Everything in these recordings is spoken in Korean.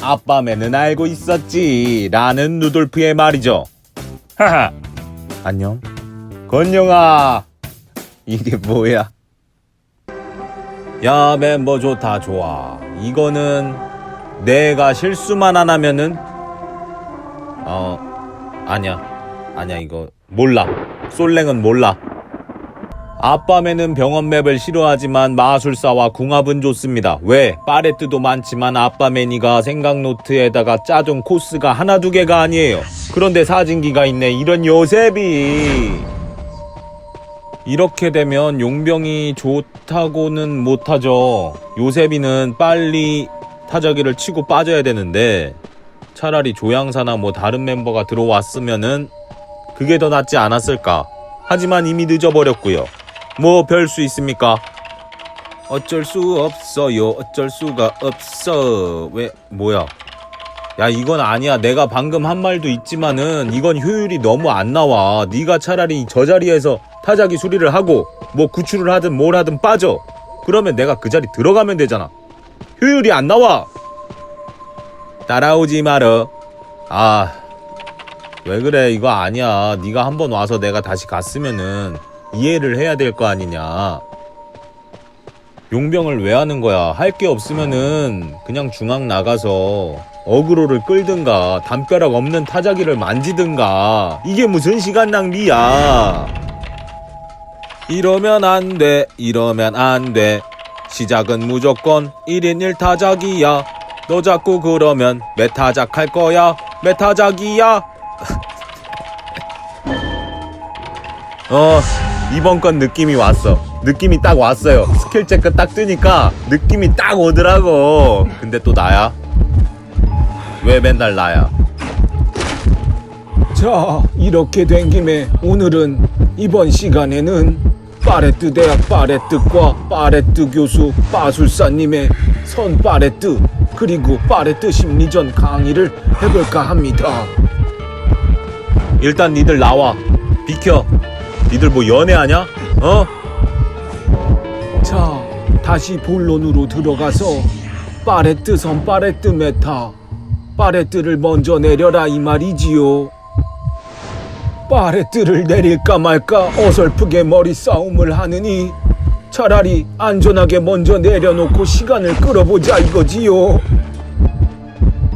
아빠매는 알고 있었지. 라는 누돌프의 말이죠. 하하. 안녕. 건영아. 이게 뭐야? 야, 멤버 좋다, 좋아. 이거는 내가 실수만 안 하면은, 어, 아니야. 아니야, 이거. 몰라. 솔랭은 몰라. 아빠매는 병원 맵을 싫어하지만 마술사와 궁합은 좋습니다. 왜? 파레트도 많지만 아빠매니가 생각노트에다가 짜둔 코스가 하나 두 개가 아니에요. 그런데 사진기가 있네. 이런 요셉이. 이렇게 되면 용병이 좋다고는 못하죠. 요셉이는 빨리 타자기를 치고 빠져야 되는데 차라리 조향사나 뭐 다른 멤버가 들어왔으면은 그게 더 낫지 않았을까. 하지만 이미 늦어버렸고요. 뭐 별 수 있습니까? 어쩔 수 없어요. 어쩔 수가 없어. 왜 뭐야? 야 이건 아니야. 내가 방금 한 말도 있지만은 이건 효율이 너무 안 나와. 네가 차라리 저 자리에서 타자기 수리를 하고 뭐 구출을 하든 뭘 하든 빠져. 그러면 내가 그 자리 들어가면 되잖아. 효율이 안 나와. 따라오지 마라. 아. 왜 그래 이거 아니야 네가 한번 와서 내가 다시 갔으면은 이해를 해야 될 거 아니냐. 용병을 왜 하는 거야? 할 게 없으면은 그냥 중앙 나가서 어그로를 끌든가 담벼락 없는 타자기를 만지든가. 이게 무슨 시간 낭비야? 이러면 안 돼 이러면 안 돼. 시작은 무조건 1인 1타작이야. 너 자꾸 그러면 메타작 할 거야 메타작이야. 어 이번 건 느낌이 왔어. 느낌이 딱 왔어요. 스킬 체크 딱 뜨니까 느낌이 딱 오더라고. 근데 또 나야? 왜 맨날 나야? 자, 이렇게 된 김에 오늘은 이번 시간에는 파레트 대학 파레트과 파레트 교수 마술사님의 선 파레트 그리고 파레트 심리전 강의를 해볼까 합니다. 일단 니들 나와. 비켜 니들 뭐 연애하냐 어 자, 다시 본론으로 들어가서 파레트 선 파레트 메타 파레트를 먼저 내려라 이 말이지요. 파레트를 내릴까 말까 어설프게 머리 싸움을 하느니 차라리 안전하게 먼저 내려놓고 시간을 끌어보자 이거지요.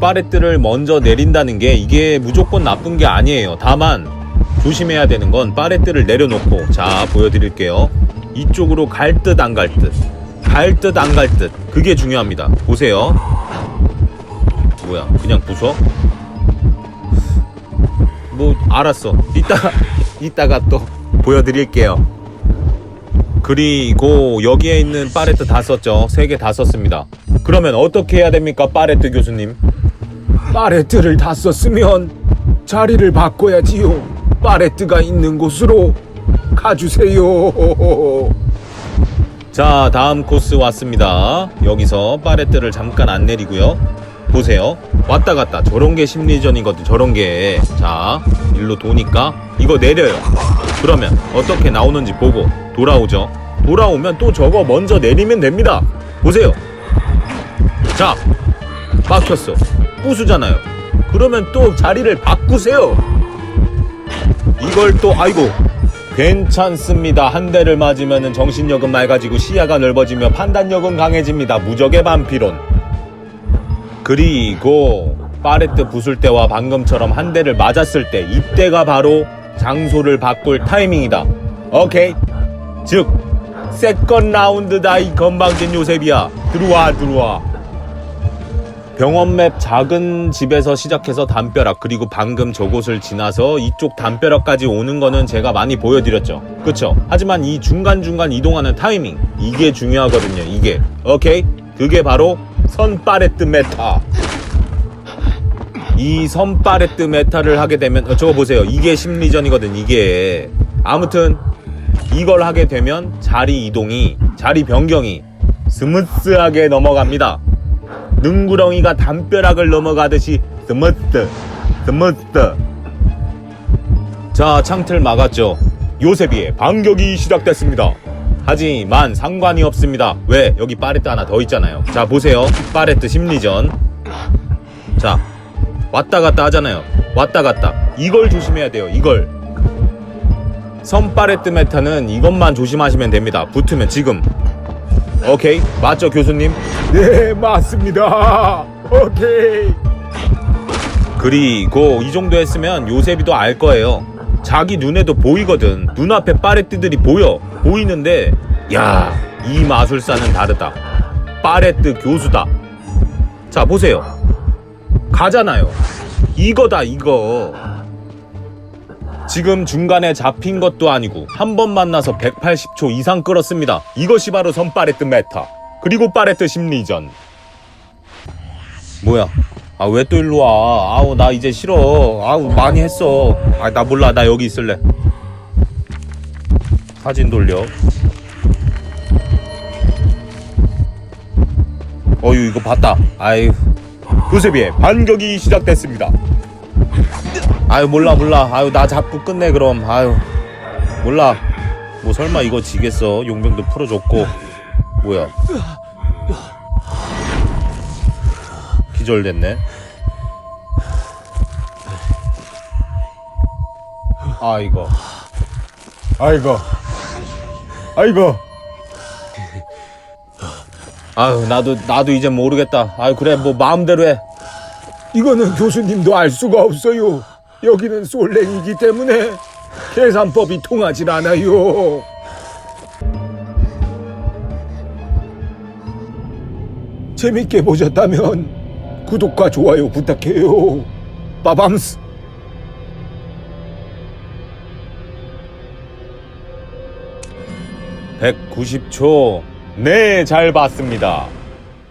파레트를 먼저 내린다는 게 이게 무조건 나쁜 게 아니에요. 다만 조심해야 되는 건 파레트를 내려놓고 자 보여드릴게요. 이쪽으로 갈 듯 안 갈 듯, 갈 듯 안 갈 듯. 그게 중요합니다. 보세요. 뭐야? 그냥 부숴? 뭐 알았어. 이따가 이따가 또 보여드릴게요. 그리고 여기에 있는 파레트 다 썼죠. 세개다 썼습니다. 그러면 어떻게 해야 됩니까, 파레트 교수님? 파레트를 다 썼으면 자리를 바꿔야지요. 파레트가 있는 곳으로 가주세요. 자, 다음 코스 왔습니다. 여기서 파레트를 잠깐 안 내리고요. 보세요. 왔다 갔다 저런 게 심리전이거든. 저런 게. 자, 일로 도니까 이거 내려요. 그러면 어떻게 나오는지 보고 돌아오죠. 돌아오면 또 저거 먼저 내리면 됩니다. 보세요. 자, 막혔어. 부수잖아요. 그러면 또 자리를 바꾸세요. 이걸 또 아이고 괜찮습니다. 한 대를 맞으면 정신력은 맑아지고 시야가 넓어지며 판단력은 강해집니다. 무적의 반피론. 그리고 파레트 부술 때와 방금처럼 한 대를 맞았을 때 이때가 바로 장소를 바꿀 타이밍이다. 오케이. 즉 세컨 라운드다 이 건방진 요셉이야. 들어와 들어와. 병원 맵 작은 집에서 시작해서 담벼락 그리고 방금 저곳을 지나서 이쪽 담벼락까지 오는 거는 제가 많이 보여드렸죠. 그쵸? 하지만 이 중간중간 이동하는 타이밍 이게 중요하거든요 이게. 오케이? 그게 바로 선파레트 메타. 이 선파레트 메타를 하게 되면 어, 저거 보세요. 이게 심리전이거든 이게. 아무튼 이걸 하게 되면 자리 이동이 자리 변경이 스무스하게 넘어갑니다 능구렁이가 담벼락을 넘어가듯이 스머스 스머스 자 창틀 막았죠 요셉이의 반격이 시작됐습니다 하지만 상관이 없습니다. 왜? 여기 파레트 하나 더 있잖아요. 자, 보세요. 파레트 심리전. 자, 왔다 갔다 하잖아요. 왔다 갔다. 이걸 조심해야 돼요. 이걸. 선파레트 메타는 이것만 조심하시면 됩니다. 붙으면 지금. 오케이. 맞죠, 교수님? 네 맞습니다 오케이 그리고 이 정도 했으면 요셉이도 알 거예요. 자기 눈에도 보이거든. 눈앞에 파레트들이 보여. 보이는데, 야, 이 마술사는 다르다. 파레트 교수다. 자, 보세요. 가잖아요. 이거다, 이거. 지금 중간에 잡힌 것도 아니고, 한 번 만나서 180초 이상 끌었습니다. 이것이 바로 선파레트 메타. 그리고 파레트 심리전. 뭐야? 아 왜 또 일로 와? 아우 나 이제 싫어. 아우 많이 했어. 아 나 몰라. 나 여기 있을래. 사진 돌려. 어유 이거 봤다. 아유 요셉이의 반격이 시작됐습니다. 아유 몰라 몰라. 아유 나 잡고 끝내 그럼. 아유 몰라. 뭐 설마 이거 지겠어? 용병도 풀어줬고 뭐야? 기절됐네. 아 이거. 아이고. 아이고. 아유 나도 나도 이제 모르겠다. 아유 그래 뭐 마음대로 해. 이거는 교수님도 알 수가 없어요 여기는 솔랭이기 때문에 계산법이 통하질 않아요 재밌게 보셨다면 구독과 좋아요 부탁해요 빠밤스 190초. 네, 잘 봤습니다.